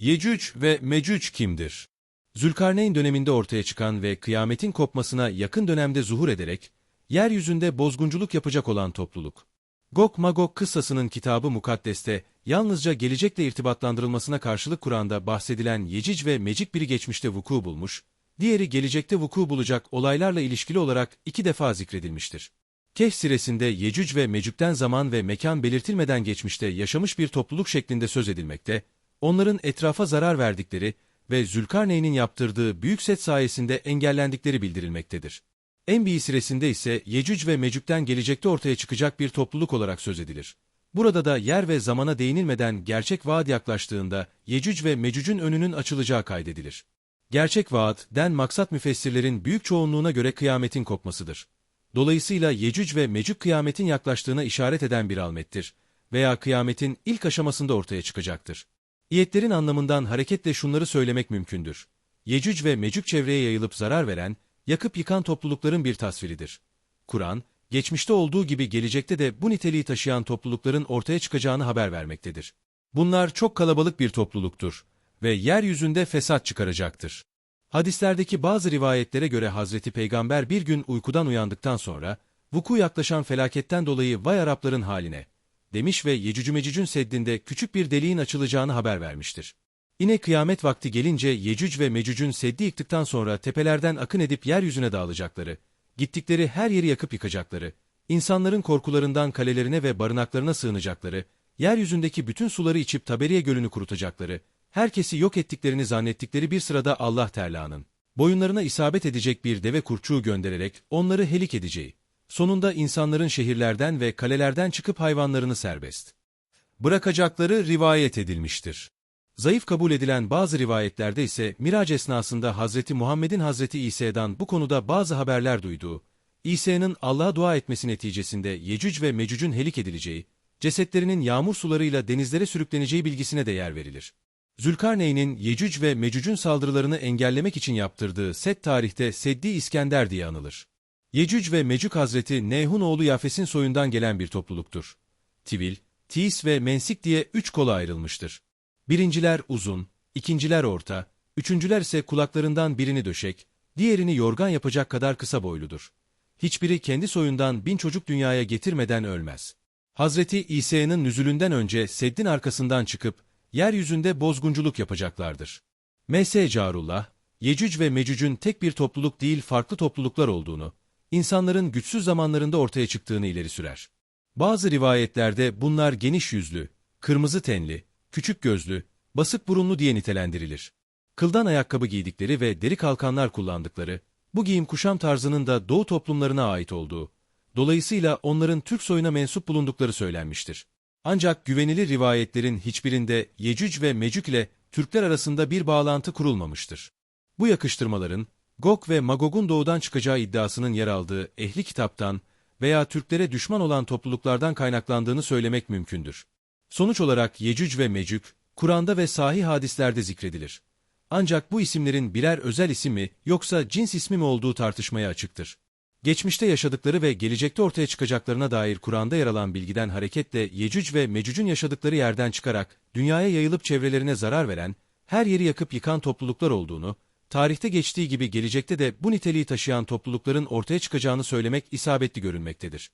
Yecüc ve Mecüc kimdir? Zülkarneyn döneminde ortaya çıkan ve kıyametin kopmasına yakın dönemde zuhur ederek, yeryüzünde bozgunculuk yapacak olan topluluk. Gog Magog kıssasının kitabı Mukaddes'te yalnızca gelecekle irtibatlandırılmasına karşılık Kur'an'da bahsedilen Yecic ve Mecic biri geçmişte vuku bulmuş, diğeri gelecekte vuku bulacak olaylarla ilişkili olarak iki defa zikredilmiştir. Kehf siresinde Yecüc ve Mecüc'ten zaman ve mekan belirtilmeden geçmişte yaşamış bir topluluk şeklinde söz edilmekte, onların etrafa zarar verdikleri ve Zülkarneyn'in yaptırdığı büyük set sayesinde engellendikleri bildirilmektedir. Enbiyi siresinde ise Yecüc ve Mecüc'ten gelecekte ortaya çıkacak bir topluluk olarak söz edilir. Burada da yer ve zamana değinilmeden gerçek vaat yaklaştığında Yecüc ve Mecüc'ün önünün açılacağı kaydedilir. Gerçek vaat, den maksat müfessirlerin büyük çoğunluğuna göre kıyametin kopmasıdır. Dolayısıyla Yecüc ve Mecüc kıyametin yaklaştığına işaret eden bir almettir veya kıyametin ilk aşamasında ortaya çıkacaktır. İyetlerin anlamından hareketle şunları söylemek mümkündür. Yecüc ve Mecüc çevreye yayılıp zarar veren, yakıp yıkan toplulukların bir tasviridir. Kur'an, geçmişte olduğu gibi gelecekte de bu niteliği taşıyan toplulukların ortaya çıkacağını haber vermektedir. Bunlar çok kalabalık bir topluluktur ve yeryüzünde fesat çıkaracaktır. Hadislerdeki bazı rivayetlere göre Hazreti Peygamber bir gün uykudan uyandıktan sonra, vuku yaklaşan felaketten dolayı vay Arapların haline, demiş ve Yecüc Mecüc'ün seddinde küçük bir deliğin açılacağını haber vermiştir. Yine kıyamet vakti gelince Yecüc ve Mecüc'ün seddi yıktıktan sonra tepelerden akın edip yeryüzüne dağılacakları, gittikleri her yeri yakıp yıkacakları, insanların korkularından kalelerine ve barınaklarına sığınacakları, yeryüzündeki bütün suları içip Taberiye gölünü kurutacakları, herkesi yok ettiklerini zannettikleri bir sırada Allah Teala'nın, boyunlarına isabet edecek bir deve kurçuğu göndererek onları helik edeceği, sonunda insanların şehirlerden ve kalelerden çıkıp hayvanlarını serbest bırakacakları rivayet edilmiştir. Zayıf kabul edilen bazı rivayetlerde ise Miraç esnasında Hazreti Muhammed'in Hazreti İsa'dan bu konuda bazı haberler duyduğu, İsa'nın Allah'a dua etmesi neticesinde Yecüc ve Mecüc'ün helik edileceği, cesetlerinin yağmur sularıyla denizlere sürükleneceği bilgisine de yer verilir. Zülkarneyn'in Yecüc ve Mecüc'ün saldırılarını engellemek için yaptırdığı Set tarihte Seddi İskender diye anılır. Yecüc ve Mecüc Hazreti Nehun oğlu Yafes'in soyundan gelen bir topluluktur. Tivil, Tis ve Mensik diye üç kola ayrılmıştır. Birinciler uzun, ikinciler orta, üçüncüler ise kulaklarından birini döşek, diğerini yorgan yapacak kadar kısa boyludur. Hiçbiri kendi soyundan bin çocuk dünyaya getirmeden ölmez. Hazreti İsa'nın nüzülünden önce seddin arkasından çıkıp, yeryüzünde bozgunculuk yapacaklardır. M.S. Carullah, Yecüc ve Mecüc'ün tek bir topluluk değil farklı topluluklar olduğunu, insanların güçsüz zamanlarında ortaya çıktığını ileri sürer. Bazı rivayetlerde bunlar geniş yüzlü, kırmızı tenli, küçük gözlü, basık burunlu diye nitelendirilir. Kıldan ayakkabı giydikleri ve deri kalkanlar kullandıkları, bu giyim kuşam tarzının da doğu toplumlarına ait olduğu, dolayısıyla onların Türk soyuna mensup bulundukları söylenmiştir. Ancak güvenilir rivayetlerin hiçbirinde Yecüc ve Mecüc ile Türkler arasında bir bağlantı kurulmamıştır. Bu yakıştırmaların, Gog ve Magog'un doğudan çıkacağı iddiasının yer aldığı ehli kitaptan veya Türklere düşman olan topluluklardan kaynaklandığını söylemek mümkündür. Sonuç olarak Yecüc ve Mecüc, Kur'an'da ve sahih hadislerde zikredilir. Ancak bu isimlerin birer özel isim mi yoksa cins ismi mi olduğu tartışmaya açıktır. Geçmişte yaşadıkları ve gelecekte ortaya çıkacaklarına dair Kur'an'da yer alan bilgiden hareketle Yecüc ve Mecüc'ün yaşadıkları yerden çıkarak dünyaya yayılıp çevrelerine zarar veren, her yeri yakıp yıkan topluluklar olduğunu, tarihte geçtiği gibi gelecekte de bu niteliği taşıyan toplulukların ortaya çıkacağını söylemek isabetli görünmektedir.